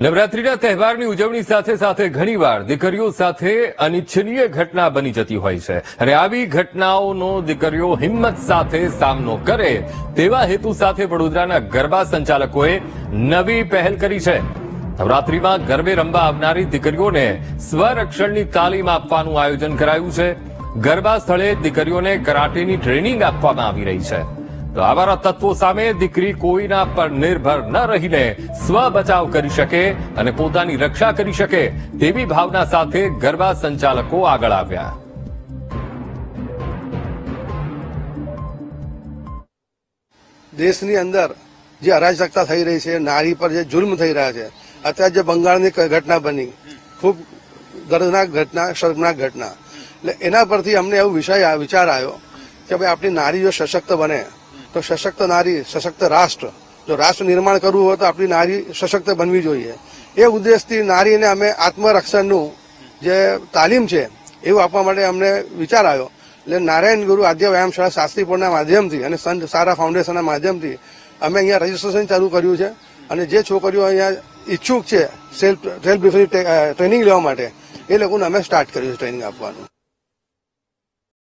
નવરાત્રીના તહેવારની ઉજવણી સાથે સાથે ઘણીવાર દીકરીઓ સાથે અનિચ્છનીય ઘટના બની જતી હોય છે. અને આવી ઘટનાઓનો દીકરીઓ હિંમત સાથે સામનો કરે તેવા હેતુ સાથે વડોદરાના ગરબા સંચાલકોએ નવી પહેલ કરી છે. નવરાત્રીમાં ગરબે રમવા આવનારી દીકરીઓને સ્વરક્ષણની તાલીમ આપવાનું આયોજન કરાયું છે. ગરબા સ્થળે દીકરીઓને કરાટેની ટ્રેનિંગ આપવામાં આવી રહી છે. તો આવારા તત્વો સામે દીકરી કોઈના પર નિર્ભર ન રહીને સ્વ બચાવ કરી શકે અને પોતાની રક્ષા કરી શકે તેવી ભાવના સાથે ગરબા સંચાલકો આગળ આવ્યા. દેશની અંદર જે અરાજકતા થઈ રહી છે, નારી પર જે જુલ્મ થઈ રહ્યા છે, અત્યારે જે બંગાળની ઘટના બની, ખૂબ દર્દનાક ઘટના, શર્મનાક ઘટના. એટલે એના પરથી અમને એવો વિષય, વિચાર આવ્યો કે ભાઈ આપણી નારી જો સશક્ત બને તો સશક્ત નારી, સશક્ત રાષ્ટ્ર. જો રાષ્ટ્ર નિર્માણ કરવું હોય તો આપણી નારી સશક્ત બનવી જોઈએ. એ ઉદ્દેશથી નારીને અમે આત્મરક્ષણનું જે તાલીમ છે, એવું આપવા માટે અમને વિચાર આવ્યો. એટલે નારાયણ ગુરુ આદ્ય વ્યાયામશાળા શાસ્ત્રીપુરના માધ્યમથી અને સંત સારા ફાઉન્ડેશનના માધ્યમથી અમે અહીંયા રજીસ્ટ્રેશન ચાલુ કર્યું છે. અને જે છોકરીઓ અહીંયા ઈચ્છુક છે, સેલ્ફ સેલ્ફ ટ્રેનિંગ લેવા માટે, એ લોકોને અમે સ્ટાર્ટ કર્યું છે ટ્રેનિંગ આપવાનું.